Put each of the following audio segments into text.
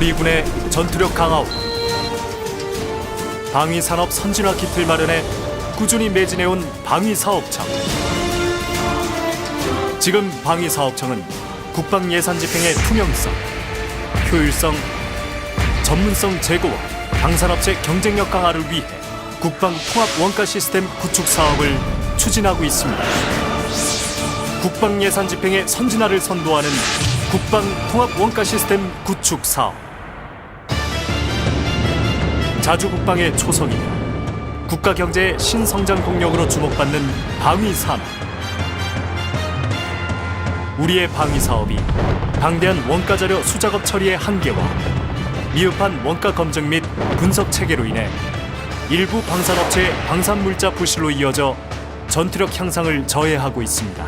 국군의 전투력 강화와 방위 산업 선진화 기틀 마련에 꾸준히 매진해온 방위 사업청. 지금 방위 사업청은 국방 예산 집행의 투명성, 효율성, 전문성 제고와 방산업체 경쟁력 강화를 위해 국방 통합 원가 시스템 구축 사업을 추진하고 있습니다. 국방 예산 집행의 선진화를 선도하는 국방 통합 원가 시스템 구축 사업. 자주 국방의 초석이며 국가 경제의 신성장 동력으로 주목받는 방위 산업. 우리의 방위 사업이 방대한 원가 자료 수작업 처리의 한계와 미흡한 원가 검증 및 분석 체계로 인해 일부 방산업체의 방산 물자 부실로 이어져 전투력 향상을 저해하고 있습니다.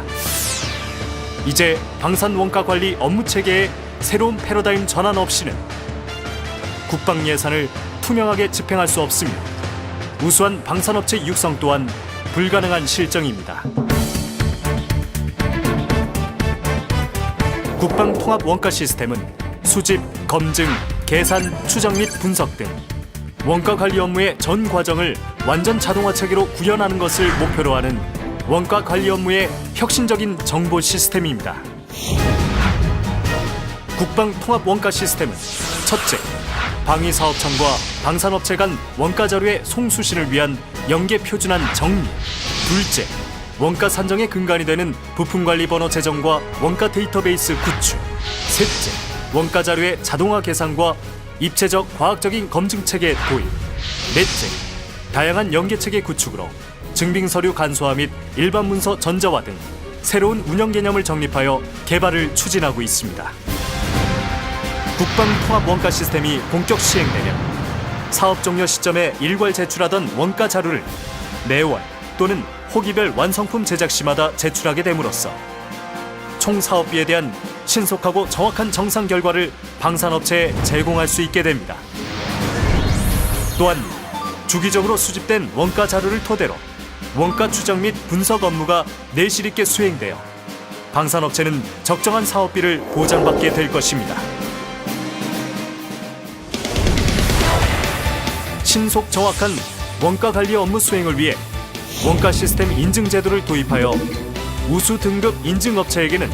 이제 방산 원가 관리 업무 체계의 새로운 패러다임 전환 없이는 국방 예산을 투명하게 집행할 수 없으며 우수한 방산업체 육성 또한 불가능한 실정입니다. 국방 통합 원가 시스템은 수집, 검증, 계산, 추정 및 분석 등 원가 관리 업무의 전 과정을 완전 자동화 체계로 구현하는 것을 목표로 하는 원가 관리 업무의 혁신적인 정보 시스템입니다. 국방 통합 원가 시스템은 첫째, 방위 사업청과 방산업체 간 원가 자료의 송수신을 위한 연계 표준안 정리. 둘째, 원가 산정의 근간이 되는 부품 관리 번호 제정과 원가 데이터베이스 구축. 셋째, 원가 자료의 자동화 계산과 입체적 과학적인 검증 체계 도입. 넷째, 다양한 연계 체계 구축으로 증빙 서류 간소화 및 일반 문서 전자화 등 새로운 운영 개념을 정립하여 개발을 추진하고 있습니다. 국방 통합 원가 시스템이 본격 시행 되면 사업 종료 시점에 일괄 제출하던 원가 자료를 매월 또는 호기별 완성품 제작 시마다 제출하게 됨으로써 총 사업비에 대한 신속하고 정확한 정상 결과를 방산업체에 제공할 수 있게 됩니다. 또한 주기적으로 수집된 원가 자료를 토대로 원가 추정 및 분석 업무가 내실 있게 수행되어 방산업체는 적정한 사업비를 보장받게 될 것입니다. 신속 정확한 원가 관리 업무 수행을 위해 원가 시스템 인증 제도를 도입하여 우수 등급 인증 업체에게는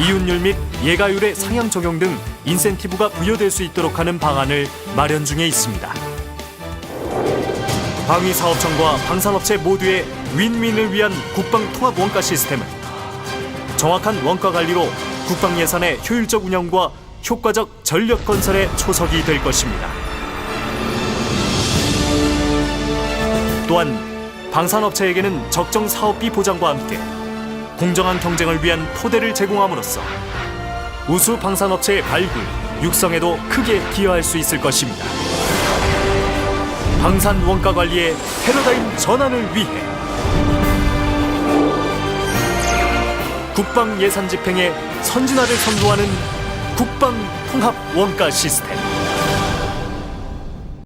이윤율 및 예가율의 상향 적용 등 인센티브가 부여될 수 있도록 하는 방안을 마련 중에 있습니다. 방위 사업청과 방산업체 모두의 윈윈을 위한 국방 통합 원가 시스템은 정확한 원가 관리로 국방 예산의 효율적 운영과 효과적 전력 건설의 초석이 될 것입니다. 또한 방산업체에게는 적정 사업비 보장과 함께 공정한 경쟁을 위한 토대를 제공함으로써 우수 방산업체의 발굴, 육성에도 크게 기여할 수 있을 것입니다. 방산 원가 관리의 패러다임 전환을 위해 국방 예산 집행의 선진화를 선도하는 국방 통합 원가 시스템.